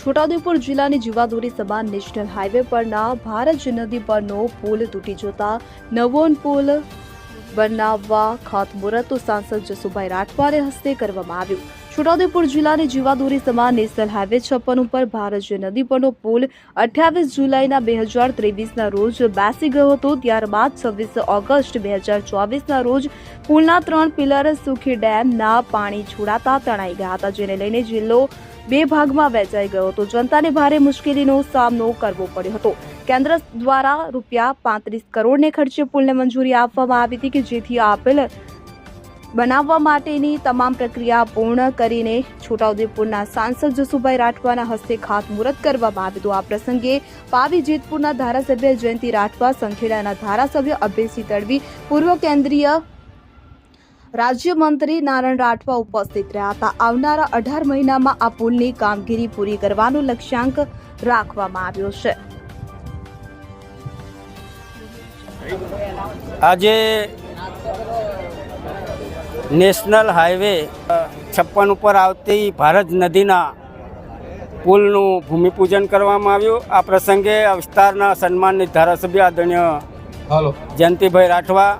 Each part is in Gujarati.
છોટાઉદેપુર જિલ્લાની જીવાદોરી સભા નેશનલ હાઈવે પરના ભારત નદી પરનો પુલ તૂટી જતા નવોન પુલ બનાવવા ખાતમુહૂર્ત સાંસદ જસુભાઈ રાઠવાને હસ્તે કરવામાં આવ્યું. છોટાઉદેપુર જિલ્લાની જીવાદોરી સમાન નેશનલ હાઈવે છપ્પન ઉપર ભારતીય નદી પરનો પુલ અઠ્યાવીસ જુલાઈના બે હજાર ત્રેવીસના રોજ બેસી ગયો હતો. ત્યારબાદ છવ્વીસ ઓગસ્ટ બે હજાર ચોવીસના રોજ પુલના ત્રણ પિલર સુખી ડેમના પાણી છોડાતા તણાઈ ગયા હતા, જેને લઈને જિલ્લો બે ભાગમાં વહેંચાઈ ગયો હતો. જનતાને ભારે મુશ્કેલીનો સામનો કરવો પડ્યો હતો. કેન્દ્ર દ્વારા રૂપિયા પાંત્રીસ કરોડને ખર્ચે પુલને મંજૂરી આપવામાં આવી હતી કે જેથી આપેલ બનાવવા માટેની તમામ પ્રક્રિયા પૂર્ણ કરીને છોટાઉદેપુરના સાંસદ જસુભાઈ રાઠવાના હસ્તે ખાતમુહૂર્ત કરવામાં આવ્યું હતું. આ પ્રસંગે પાવી જેતપુરના ધારાસભ્ય જયંતિ રાઠવા, સંખેડાના ધારાસભ્ય અભયસિંહ તડવી, પૂર્વ કેન્દ્રીય રાજ્યમંત્રી નારાયણ રાઠવા ઉપસ્થિત રહ્યા હતા. આવનારા અઢાર મહિનામાં આ પુલની કામગીરી પૂરી કરવાનો લક્ષ્યાંક રાખવામાં આવ્યો છે. આજે નેશનલ હાઈવે છપ્પન ઉપર આવતી ભારત નદીના પુલનું ભૂમિપૂજન કરવામાં આવ્યું. આ પ્રસંગે આ વિસ્તારના સન્માનિત ધારાસભ્ય આદરણીય જયંતિભાઈ રાઠવા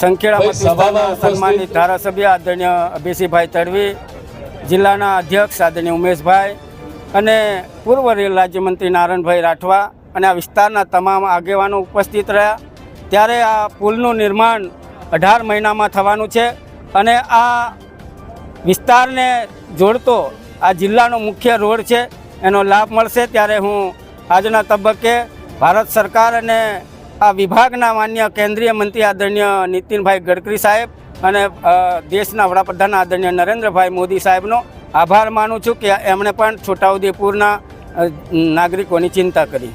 સંખેડા સભાના સન્માનિત ધારાસભ્ય આદરણીય અભિષેકભાઈ તડવી જિલ્લાના અધ્યક્ષ આદરણીય ઉમેશભાઈ અને પૂર્વ રેલ રાજ્યમંત્રી નારાયણભાઈ રાઠવા અને આ વિસ્તારના તમામ આગેવાનો ઉપસ્થિત રહ્યા. ત્યારે આ પુલનું નિર્માણ અઢાર મહિનામાં થવાનું છે અને આ વિસ્તારને જોડતો આ જિલ્લાનો મુખ્ય રોડ છે, એનો લાભ મળશે. ત્યારે હું આજના તબક્કે ભારત સરકાર અને આ વિભાગના માન્ય કેન્દ્રીય મંત્રી આદરણીય નીતિનભાઈ ગડકરી સાહેબ અને દેશના વડાપ્રધાન આદરણીય નરેન્દ્રભાઈ મોદી સાહેબનો આભાર માનું છું કે એમણે પણ છોટાઉદેપુરના નાગરિકોની ચિંતા કરી.